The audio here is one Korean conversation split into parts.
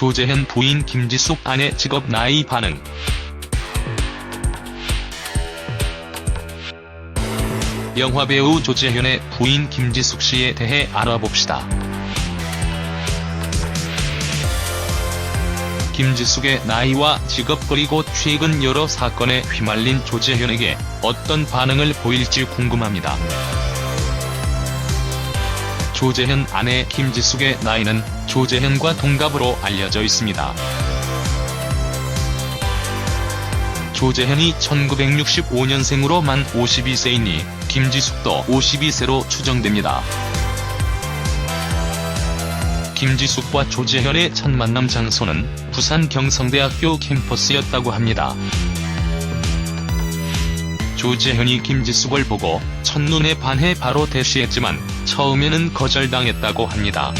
조재현 부인 김지숙 아내 직업 나이 반응. 영화배우 조재현의 부인 김지숙 씨에 대해 알아봅시다. 김지숙의 나이와 직업 그리고 최근 여러 사건에 휘말린 조재현에게 어떤 반응을 보일지 궁금합니다. 조재현 아내 김지숙의 나이는 조재현과 동갑으로 알려져 있습니다. 조재현이 1965년생으로 만 52세이니 김지숙도 52세로 추정됩니다. 김지숙과 조재현의 첫 만남 장소는 부산 경성대학교 캠퍼스였다고 합니다. 조재현이 김지숙을 보고 첫눈에 반해 바로 대시했지만 처음에는 거절당했다고 합니다.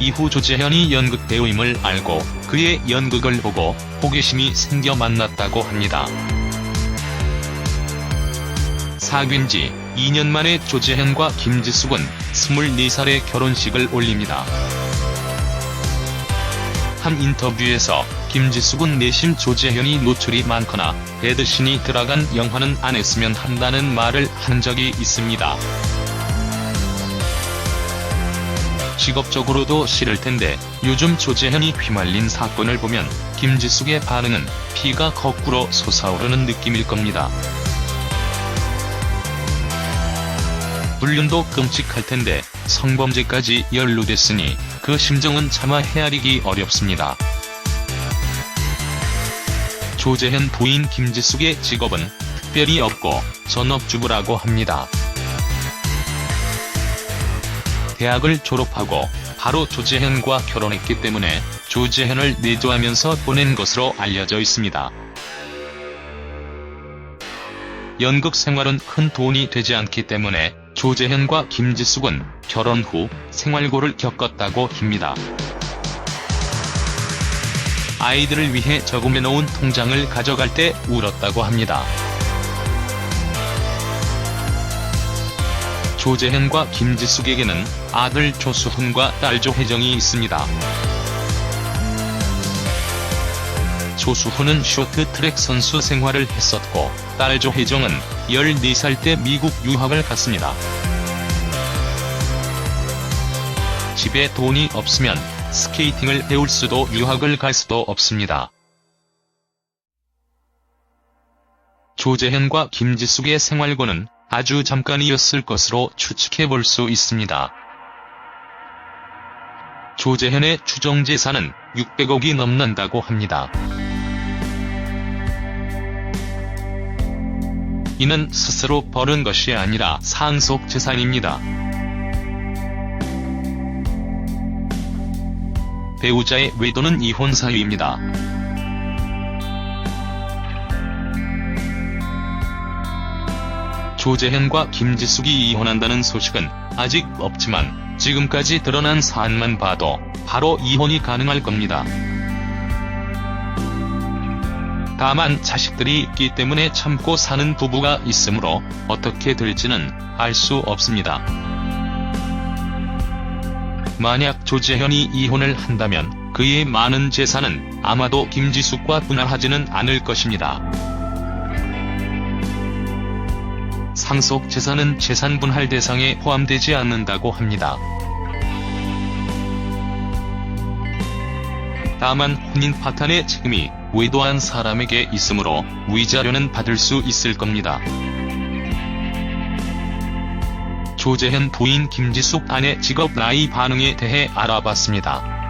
이후 조재현이 연극 배우임을 알고 그의 연극을 보고 호기심이 생겨 만났다고 합니다. 사귄 지 2년 만에 조재현과 김지숙은 24살의 결혼식을 올립니다. 한 인터뷰에서 김지숙은 내심 조재현이 노출이 많거나 배드신이 들어간 영화는 안 했으면 한다는 말을 한 적이 있습니다. 직업적으로도 싫을 텐데 요즘 조재현이 휘말린 사건을 보면 김지숙의 반응은 피가 거꾸로 솟아오르는 느낌일 겁니다. 불륜도 끔찍할 텐데 성범죄까지 연루됐으니 그 심정은 차마 헤아리기 어렵습니다. 조재현 부인 김지숙의 직업은 특별히 없고 전업주부라고 합니다. 대학을 졸업하고 바로 조재현과 결혼했기 때문에 조재현을 내조하면서 보낸 것으로 알려져 있습니다. 연극 생활은 큰 돈이 되지 않기 때문에 조재현과 김지숙은 결혼 후 생활고를 겪었다고 합니다. 아이들을 위해 저금해놓은 통장을 가져갈 때 울었다고 합니다. 조재현과 김지숙에게는 아들 조수훈과 딸 조혜정이 있습니다. 조수훈은 쇼트트랙 선수 생활을 했었고 딸 조혜정은 14살 때 미국 유학을 갔습니다. 집에 돈이 없으면 스케이팅을 배울 수도 유학을 갈 수도 없습니다. 조재현과 김지숙의 생활고는 아주 잠깐이었을 것으로 추측해 볼 수 있습니다. 조재현의 추정 재산은 600억이 넘는다고 합니다. 이는 스스로 벌은 것이 아니라 상속 재산입니다. 배우자의 외도는 이혼 사유입니다. 조재현과 김지숙이 이혼한다는 소식은 아직 없지만 지금까지 드러난 사안만 봐도 바로 이혼이 가능할 겁니다. 다만 자식들이 있기 때문에 참고 사는 부부가 있으므로 어떻게 될지는 알 수 없습니다. 만약 조재현이 이혼을 한다면 그의 많은 재산은 아마도 김지숙과 분할하지는 않을 것입니다. 상속 재산은 재산 분할 대상에 포함되지 않는다고 합니다. 다만 혼인 파탄의 책임이 외도한 사람에게 있으므로 위자료는 받을 수 있을 겁니다. 조재현 부인 김지숙 아내 직업 나이 반응에 대해 알아봤습니다.